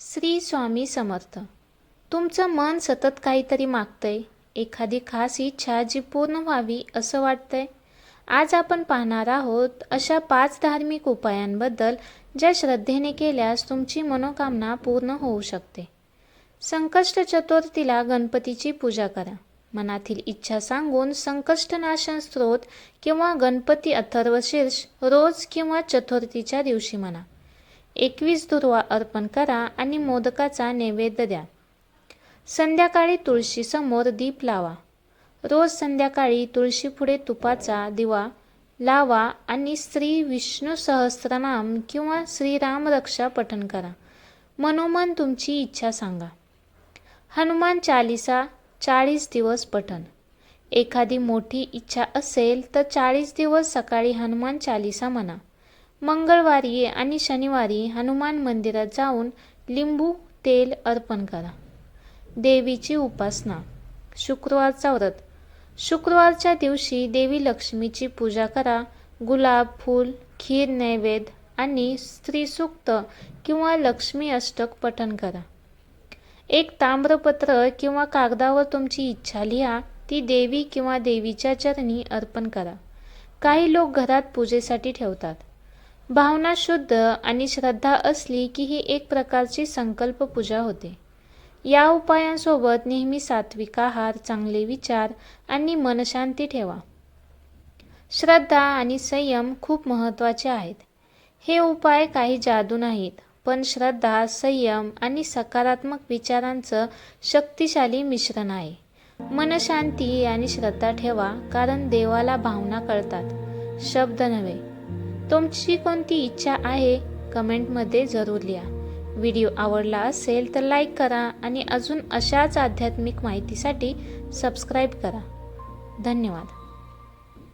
श्री स्वामी समर्थ. तुमचं मन सतत काहीतरी मागतंय. एखादी खास इच्छा जी पूर्ण व्हावी असं वाटतंय. आज आपण पाहणार आहोत अशा पाच धार्मिक उपायांबद्दल ज्या श्रद्धेने केल्यास तुमची मनोकामना पूर्ण होऊ शकते. संकष्ट चतुर्थीला गणपतीची पूजा करा. मनातील इच्छा सांगून संकष्टनाशन स्त्रोत किंवा गणपती अथर्वशीर्ष रोज किंवा चतुर्थीच्या दिवशी म्हणा. एकवीस दुर्वा अर्पण करा आणि मोदकाचा नैवेद्य द्या. संध्याकाळी तुळशीसमोर दीप लावा. रोज संध्याकाळी तुळशीपुढे तुपाचा दिवा लावा आणि श्री विष्णू सहस्रनाम किंवा श्रीराम रक्षा पठण करा. मनोमन तुमची इच्छा सांगा. हनुमान चालिसा चाळीस दिवस पठण. एखादी मोठी इच्छा असेल तर चाळीस दिवस सकाळी हनुमान चालिसा म्हणा. मंगळवारी आणि शनिवारी हनुमान मंदिरात जाऊन लिंबू तेल अर्पण करा. देवीची उपासना. शुक्रवारचा व्रत. शुक्रवारच्या दिवशी देवी लक्ष्मीची पूजा करा. गुलाब फूल खीर नैवेद्य आणि स्त्रीसूक्त किंवा लक्ष्मी अष्टक पठण करा. एक ताम्रपत्र किंवा कागदावर तुमची इच्छा लिहा. ती देवी किंवा देवीच्या चरणी अर्पण करा. काही लोक घरात पूजेसाठी ठेवतात. भावना शुद्ध आणि श्रद्धा असली की ही एक प्रकारची संकल्प पूजा होते. या उपायांसोबत नेहमी सात्विक आहार चांगले विचार आणि मनशांती ठेवा. श्रद्धा आणि संयम खूप महत्त्वाचे आहेत. हे उपाय काही जादू नाहीत पण श्रद्धा संयम आणि सकारात्मक विचारांचं शक्तिशाली मिश्रण आहे. मनशांती आणि श्रद्धा ठेवा कारण देवाला भावना कळतात. शब्द नव्हे. तुमची कोणती इच्छा आहे कमेंटमध्ये जरूर लिहा. व्हिडिओ आवडला असेल तर लाईक करा आणि अजून अशाच आध्यात्मिक माहितीसाठी सबस्क्राईब करा. धन्यवाद.